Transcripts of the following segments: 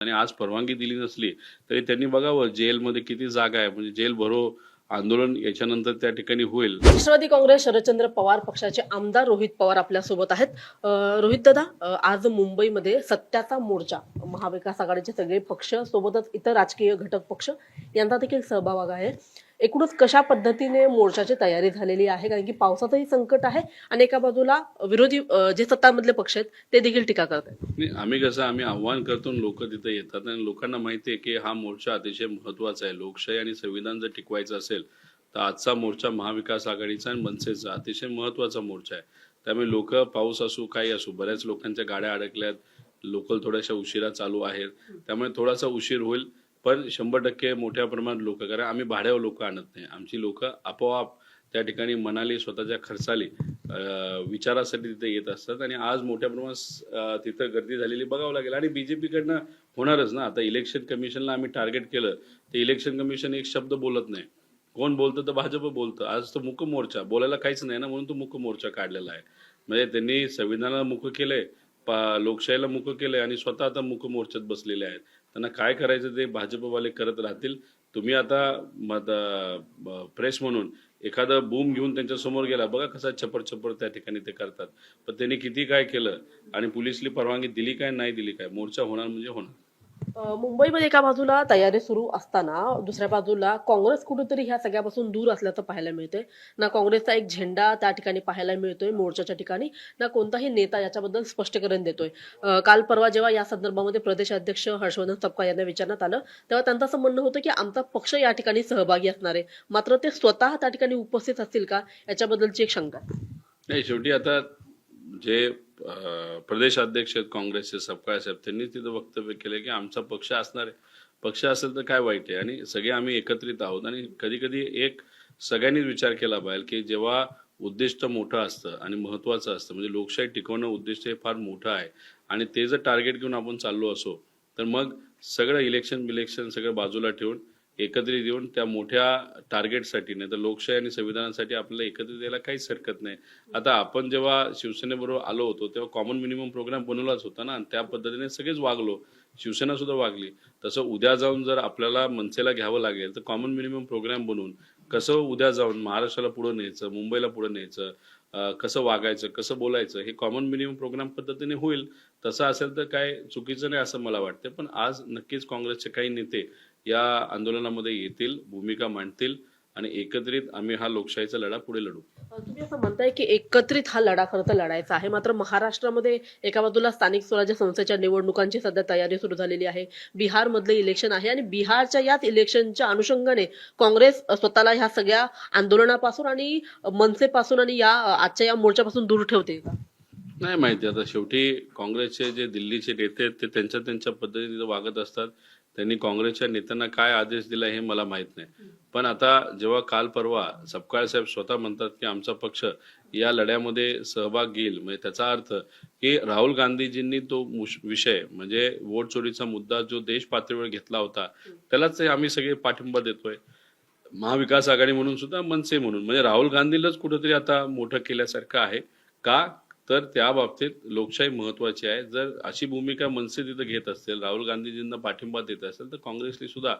आणि आज परवानगी दिली नसली तरी त्यांनी बघावं जेलमध्ये किती जागा आहे. म्हणजे जेल भरो आंदोलन याच्यानंतर त्या ठिकाणी होईल. राष्ट्रवादी काँग्रेस शरदचंद्र पवार पक्षाचे आमदार रोहित पवार आपल्यासोबत आहेत रोहित दादा आज मुंबईमध्ये सत्याचा मोर्चा महाविकास आघाडीचे सगळे पक्ष सोबतच इतर राजकीय घटक पक्ष यांचा देखील सहभाग आहे. एकूणच कशा पद्धतीने मोर्चाची तयारी झालेली आहे? कारण की पावसाचंही संकट आहे आणि एका बाजूला विरोधी जे सत्तामधले पक्ष आहेत ते देखील टीका करत आहेत. आम्ही कसं आम्ही आव्हान करतो लोक तिथे येतात आणि लोकांना माहिती आहे की हा मोर्चा अतिशय महत्त्वाचा आहे. लोकशाही आणि संविधान जर टिकवायचं असेल तर आजचा मोर्चा महाविकास आघाडीचा आणि मनसेचा अतिशय महत्त्वाचा मोर्चा आहे. त्यामुळे लोक पाऊस असू काही असू बऱ्याच लोकांच्या गाड्या अडकल्यात लोकल थोड्याशा उशिरा चालू आहेत. त्यामुळे थोडासा उशीर होईल. पण शंभर टक्के मोठ्या प्रमाणात लोक कारण आम्ही भाड्यावर लोक आणत नाही. आमची लोक आपोआप त्या ठिकाणी मनाली स्वतःच्या खर्चाली विचारासाठी तिथे येत असतात आणि आज मोठ्या प्रमाणात तिथं गर्दी झालेली बघावं लागेल. आणि बीजेपी कडनं होणारच ना. आता इलेक्शन कमिशनला आम्ही टार्गेट केलं ते इलेक्शन कमिशन एक शब्द बोलत नाही. कोण बोलतं तर भाजप बोलतं. आज तो मुक मोर्चा बोलायला काहीच नाही ना म्हणून तो मुक मोर्चा काढलेला आहे. म्हणजे त्यांनी संविधानाला मुक केलंय लोकशाहीला मुक केलंय आणि स्वतः आता मुक मोर्चात बसलेले आहेत. त्यांना काय करायचं ते भाजपवाले करत राहतील? तुम्ही आता प्रेस म्हणून एखादा बूम घेऊन त्यांच्यासमोर गेला बघा कसा छपर छपर त्या ठिकाणी ते करतात. पण त्यांनी किती काय केलं आणि पोलिसली परवानगी दिली काय नाही दिली काय? मोर्चा होणार म्हणजे होणार. मुंबईमध्ये एका बाजूला तयारी सुरू असताना दुसऱ्या बाजूला काँग्रेस कुठेतरी ह्या सगळ्यापासून दूर असल्याचं पाहायला मिळतंय. ना काँग्रेसचा एक झेंडा त्या ठिकाणी पाहायला मिळतोय मोर्चाच्या ठिकाणी ना कोणताही नेता याच्याबद्दल स्पष्टीकरण देतोय. काल परवा जेव्हा या संदर्भामध्ये प्रदेश अध्यक्ष हर्षवर्धन सपकाळ यांना विचारण्यात आलं तेव्हा त्यांचं असं म्हणणं होतं की आमचा पक्ष या ठिकाणी सहभागी असणार आहे. मात्र ते स्वतः त्या ठिकाणी उपस्थित असतील का याच्याबद्दलची एक शंका नाही शेवटी आता जे प्रदेशाध्यक्ष प्रदेश अध्यक्ष आहेत काँग्रेसचे सपकाळ साहेब त्यांनी तिथं वक्तव्य केलं की आमचा पक्ष असणार आहे. पक्ष असेल तर काय वाईट आहे? आणि सगळे आम्ही एकत्रित आहोत आणि कधी कधी एक सगळ्यांनीच विचार केला पाहिजे की जेव्हा उद्दिष्ट मोठं असतं आणि महत्वाचं असतं म्हणजे लोकशाही टिकवणं उद्दिष्ट हे फार मोठं आहे आणि ते जर टार्गेट घेऊन आपण चाललो असो तर मग सगळं इलेक्शन बिलेक्शन सगळं बाजूला ठेवून एकत्रित येऊन त्या मोठ्या टार्गेटसाठी नाही तर लोकशाही आणि संविधानासाठी आपल्याला एकत्रित यायला काहीच हरकत नाही. आता आपण जेव्हा शिवसेनेबरोबर आलो होतो तेव्हा कॉमन मिनिमम प्रोग्राम बनवलाच होता ना आणि त्या पद्धतीने सगळेच वागलो. शिवसेना सुद्धा वागली. तसं उद्या जाऊन जर आपल्याला मनसेला घ्यावं लागेल तर कॉमन मिनिमम प्रोग्राम बनवून कसं उद्या जाऊन महाराष्ट्राला पुढे न्यायचं मुंबईला पुढे न्यायचं कसं वागायचं कसं बोलायचं हे कॉमन मिनिमम प्रोग्राम पद्धतीने होईल. तसं असेल तर काय चुकीचं नाही असं मला वाटतं पण आज नक्कीच काँग्रेसचे काही नेते या आंदोलनामध्ये येतील भूमिका मांडतील आणि एकत्रित आम्ही हा लोकशाहीचा लढा पुढे लढू. तुम्ही असं म्हणताय की एकत्रित हा लढा खरं तर लढायचा आहे. मात्र महाराष्ट्रामध्ये एका बाजूला स्थानिक स्वराज्य संस्थेच्या निवडणुकांची सध्या तयारी सुरू झालेली आहे. बिहारमधलं इलेक्शन आहे आणि बिहारच्या याच इलेक्शनच्या अनुषंगाने काँग्रेस स्वतःला ह्या सगळ्या आंदोलनापासून आणि मनसेपासून आणि या आजच्या या मोर्चापासून दूर ठेवते का? नाही माहिती आता. शेवटी काँग्रेसचे जे दिल्लीचे नेते आहेत ते त्यांच्या त्यांच्या पद्धतीने वागत असतात. त्यांनी काँग्रेसच्या नेत्यांना काय आदेश दिला हे मला माहीत नाही. पण आता जेव्हा काल परवा सपकाळ साहेब स्वतः म्हणतात की आमचा पक्ष या लढ्यामध्ये सहभाग घेईल म्हणजे त्याचा अर्थ की राहुल गांधीजींनी तो विषय म्हणजे वोट चोरीचा मुद्दा जो देश पातळीवर घेतला होता त्यालाच आम्ही सगळे पाठिंबा देतोय. महाविकास आघाडी म्हणून सुद्धा मनसे म्हणून म्हणजे राहुल गांधीलाच कुठेतरी आता मोठं केल्यासारखं आहे. का? तर त्या बाबतीत लोकशाही महत्वाची आहे. जर अशी भूमिका मनसे तिथं घेत असेल राहुल गांधीजींना पाठिंबा देत असेल तर काँग्रेसने सुद्धा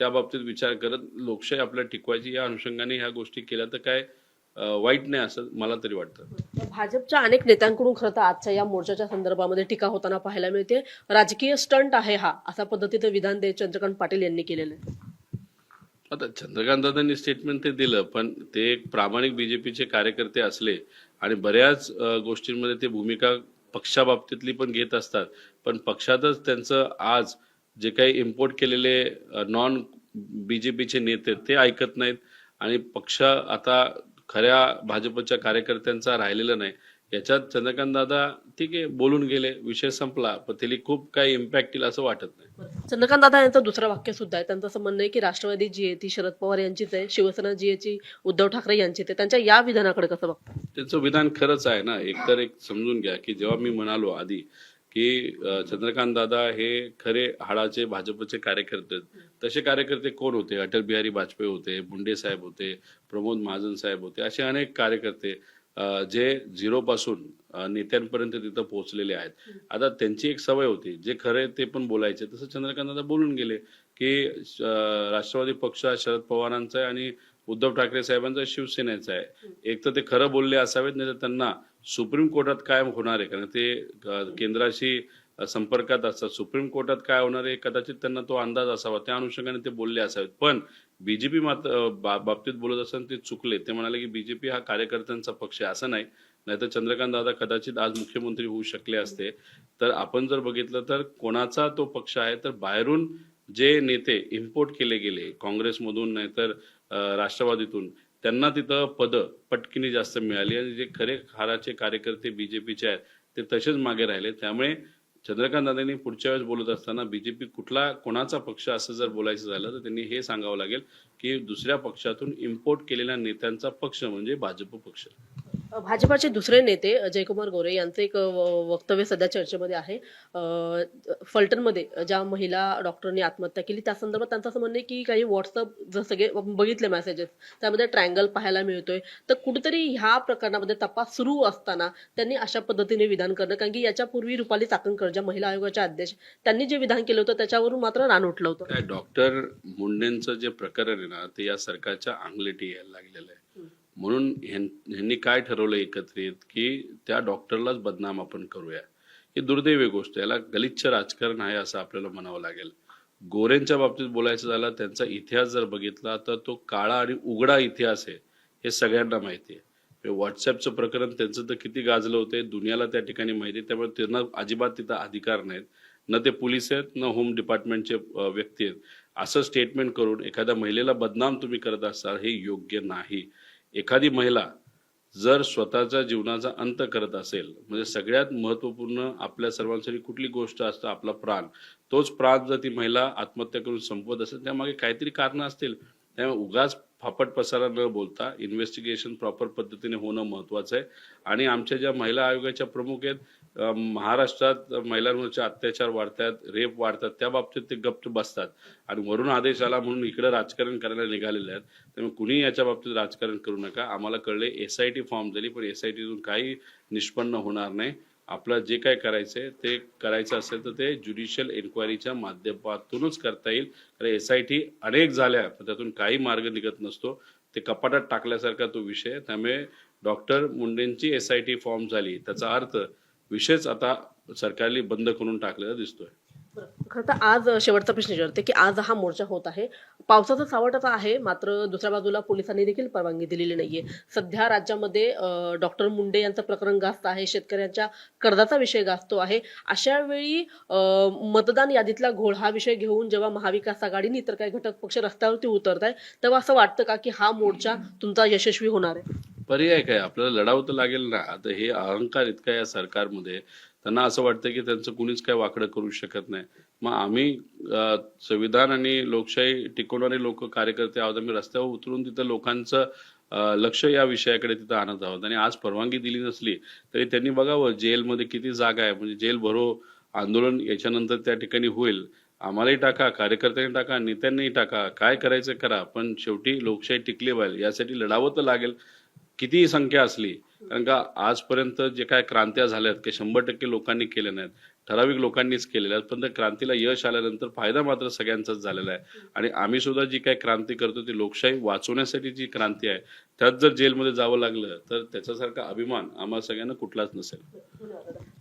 त्या बाबतीत विचार करत लोकशाही आपल्याला टिकवायची. या अनुषंगाने ह्या गोष्टी केल्या तर काय वाईट नाही असं मला तरी वाटतं. भाजपच्या अनेक नेत्यांकडून खरं तर आजच्या या मोर्चाच्या संदर्भामध्ये टीका होताना पाहायला मिळते. राजकीय स्टंट आहे हा असा पद्धतीचं विधान दे चंद्रकांत पाटील यांनी केलेलं आहे. आता चंद्रकांत दादांनी स्टेटमेंट ते दिलं पण ते एक प्रामाणिक बीजेपीचे कार्यकर्ते असले आणि बऱ्याच गोष्टींमध्ये ते भूमिका पक्षाबाबतीतली पण घेत असतात. पण पक्षातच त्यांचं आज जे काही इम्पोर्ट केलेले नॉन बीजेपीचे नेते ते ऐकत नाहीत. आणि पक्ष आता खऱ्या भाजपच्या कार्यकर्त्यांचा राहिलेला नाही. याच्यात चंद्रकांत दादा ठीक आहे बोलून गेले विषय संपला पण त्याला खूप काही इम्पॅक्ट येईल असं वाटत नाही. चंद्रकांत दादा यांचं दुसरं वाक्य सुद्धा आहे. त्यांचं असं म्हणणं आहे की राष्ट्रवादी जी आहे ती शरद पवार यांचीच आहे शिवसेना जी आहे ती उद्धव ठाकरे यांचीच आहे. त्यांच्या या विधानाकडे कसं बघता? त्याचं विधान खरंच आहे ना? एकतर एक समजून घ्या की जेव्हा मी म्हणालो आधी की चंद्रकांत दादा हे खरे हाडाचे भाजपचे कार्यकर्ते. तसे कार्यकर्ते कोण होते? अटल बिहारी वाजपेयी होते मुंडे साहेब होते प्रमोद महाजन साहेब होते असे अनेक कार्यकर्ते जे झिरोपासून नेत्यांपर्यंत तिथं पोहोचलेले आहेत. आता त्यांची एक सवय होती. जे खरे ते पण बोलायचे. तसं चंद्रकांत दादा बोलून गेले की राष्ट्रवादी पक्ष हा शरद पवारांचा आहे आणि उद्धव ठाकरे साहेबांचा शिवसेनेचा आहे. एक तर ते खरं बोलले असावेत नाही तर त्यांना सुप्रीम कोर्टात काय होणार आहे. कारण ते केंद्राशी संपर्कात असतात सुप्रीम कोर्टात काय होणार आहे कदाचित त्यांना तो अंदाज असावा. त्या अनुषंगाने ते बोलले असावेत. पण बीजेपी मात्र बा- बाबतीत बोलत असताना ते चुकले. ते म्हणाले की बीजेपी हा कार्यकर्त्यांचा पक्ष आहे असं नाही. नाहीतर चंद्रकांत दादा कदाचित आज मुख्यमंत्री होऊ शकले असते. तर आपण जर बघितलं तर कोणाचा तो पक्ष आहे तर बाहेरून जे नेते इम्पोर्ट केले गेले काँग्रेसमधून नाहीतर राष्ट्रवादीतून त्यांना तिथं पदं पटकिनी जास्त मिळाली. आणि जे खरे हाराचे कार्यकर्ते बीजेपीचे आहेत ते तसेच मागे राहिले. त्यामुळे चंद्रकांत दादांनी पुढच्या वेळेस बोलत असताना बीजेपी कुठला कोणाचा पक्ष असं जर बोलायचं झालं तर त्यांनी हे सांगावं लागेल की दुसऱ्या पक्षातून इम्पोर्ट केलेल्या नेत्यांचा पक्ष म्हणजे भाजप पक्ष. भाजपाचे दुसरे नेते जयकुमार गोरे यांचं एक वक्तव्य सध्या चर्चेमध्ये आहे. फलटणमध्ये ज्या महिला डॉक्टरनी आत्महत्या केली त्या संदर्भात त्यांचं असं म्हणणं आहे की काही व्हॉट्सअप जर सगळे बघितले मेसेजेस त्यामध्ये ट्रायंगल पाहायला मिळतोय. तर कुठेतरी ह्या प्रकरणामध्ये तपास सुरू असताना त्यांनी अशा पद्धतीने विधान करणं कारण की याच्यापूर्वी रुपाली चाकणकर ज्या महिला आयोगाच्या अध्यक्ष त्यांनी जे विधान केलं होतं त्याच्यावरून मात्र रान उठलं होतं. डॉक्टर मुंडेंचं जे प्रकरण आहे ना ते या सरकारच्या अंगलेटी यायला लागलेलं आहे. म्हणून ह्यां- ह्यांनी काय ठरवलं एकत्रित की त्या डॉक्टरलाच बदनाम आपण करूया. ही दुर्दैवी गोष्ट याला गलिच्छ राजकारण आहे असं आपल्याला म्हणावं लागेल. गोरेंच्या बाबतीत बोलायचं झालं त्यांचा इतिहास जर बघितला तर तो काळा आणि उघडा इतिहास आहे हे सगळ्यांना माहिती आहे. व्हॉट्सअपचं प्रकरण त्यांचं तर किती गाजलं होतं दुनियाला त्या ठिकाणी माहिती आहे. त्यामुळे त्यांना अजिबात तिथं अधिकार नाहीत. न ते पोलीस आहेत न होम डिपार्टमेंटचे व्यक्ती आहेत. असं स्टेटमेंट करून एखाद्या महिलेला बदनाम तुम्ही करत असाल हे योग्य नाही. एखादी महिला जर स्वतःच्या जीवनाचा अंत करत असेल म्हणजे सगळ्यात महत्त्वपूर्ण आपल्या सर्वांसाठी कुठली गोष्ट असतं आपला प्राण तोच प्राण जर ती महिला आत्महत्या करून संपवत असेल त्यामागे काहीतरी कारण असतील. त्यामुळे उगाच फापट पसारा न बोलता इन्व्हेस्टिगेशन प्रॉपर पद्धतीने होणं महत्वाचं आहे. आणि आमच्या ज्या महिला आयोगाच्या प्रमुख आहेत महाराष्ट्रात महिलांवरचे अत्याचार वाढतात रेप वाढतात त्या बाबतीत ते गप्त बसतात. आणि वरून आदेश आला म्हणून इकडे राजकारण करायला निघालेले आहेत त्यामुळे कुणी याच्या बाबतीत राजकारण करू नका. आम्हाला कळले एस आय टी फॉर्म झाली पण एस आय टीतून काही निष्पन्न होणार नाही. आपलं जे काय करायचंय ते करायचं असेल तर ते ज्युडिशियल एन्क्वायरीच्या माध्यमातूनच करता येईल. कारण एस आय टी अनेक झाल्या पण त्यातून काही मार्ग निघत नसतो. ते कपाटात टाकल्यासारखा तो विषय त्यामुळे डॉक्टर मुंडेंची एस आय टी फॉर्म झाली. त्याचा अर्थ विषयच आता सरकारने बंद करून टाकलेला दिसतोय. खरं तर आज शेवटचा प्रश्न विचारते की आज हा मोर्चा होत आहे. पावसाचं आता आहे मात्र दुसऱ्या बाजूला पोलिसांनी देखील परवानगी दिलेली नाहीये. सध्या राज्यामध्ये डॉक्टर मुंडे यांचं प्रकरण गाजत आहे शेतकऱ्यांच्या कर्जाचा विषय गाजतो आहे. अशा वेळी मतदान यादीतला घोळ हा विषय घेऊन जेव्हा महाविकास आघाडीने इतर काही घटक पक्ष रस्त्यावरती उतरत आहे तेव्हा असं वाटतं का की हा मोर्चा तुमचा यशस्वी होणार आहे? पर्याय काय? आपल्याला लढावं तर लागेल ना. आता हे अहंकार इतका या सरकारमध्ये त्यांना असं वाटतं की त्यांचं कुणीच काय वाकडं करू शकत नाही. मग आम्ही संविधान आणि लोकशाही टिकवणारे लोक कार्यकर्ते आहोत आम्ही रस्त्यावर उतरून तिथं लोकांचं लक्ष या विषयाकडे तिथं आणत आहोत. आणि आज परवानगी दिली नसली तरी त्यांनी बघावं जेलमध्ये किती जागा आहे. म्हणजे जेल भरो आंदोलन याच्यानंतर त्या ठिकाणी होईल. आम्हालाही टाका कार्यकर्त्यांनी टाका नेत्यांनीही टाका. काय करायचं करा पण शेवटी लोकशाही टिकली पाहिजे. यासाठी लढावं तर लागेल. कितीही संख्या असली कारण का आजपर्यंत जे काय क्रांत्या झाल्यात की शंभर टक्के लोकांनी केल्या नाहीत ठराविक लोकांनीच केलेल्या आहेत पण त्या क्रांतीला यश आल्यानंतर फायदा मात्र सगळ्यांचाच झालेला आहे. आणि आम्ही सुद्धा जी काय क्रांती करतो ती लोकशाही वाचवण्यासाठी जी क्रांती आहे त्यात जर जेलमध्ये जावं लागलं तर त्याच्यासारखा अभिमान आम्हाला सगळ्यांना कुठलाच नसेल.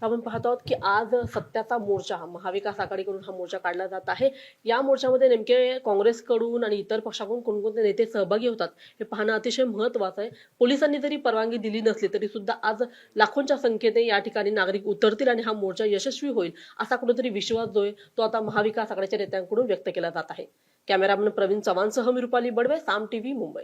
आपण पाहतो आहोत की आज सत्याचा मोर्चा हा महाविकास आघाडीकडून हा मोर्चा काढला जात आहे. या मोर्चामध्ये नेमके काँग्रेसकडून आणि इतर पक्षाकडून कोणकोणते नेते सहभागी होतात हे पाहणं अतिशय महत्वाचं आहे. पोलिसांनी जरी परवानगी दिली नसली तरी सुद्धा आज लाखोंच्या संख्येने या ठिकाणी नागरिक उतरतील आणि हा मोर्चा यशस्वी होईल असा कुठेतरी विश्वास जो आहे तो आता महाविकास आघाडीच्या नेत्यांकडून व्यक्त केला जात आहे. कॅमेरामन प्रवीण चव्हाणसह मी रुपाली बडवे साम टीव्ही मुंबई.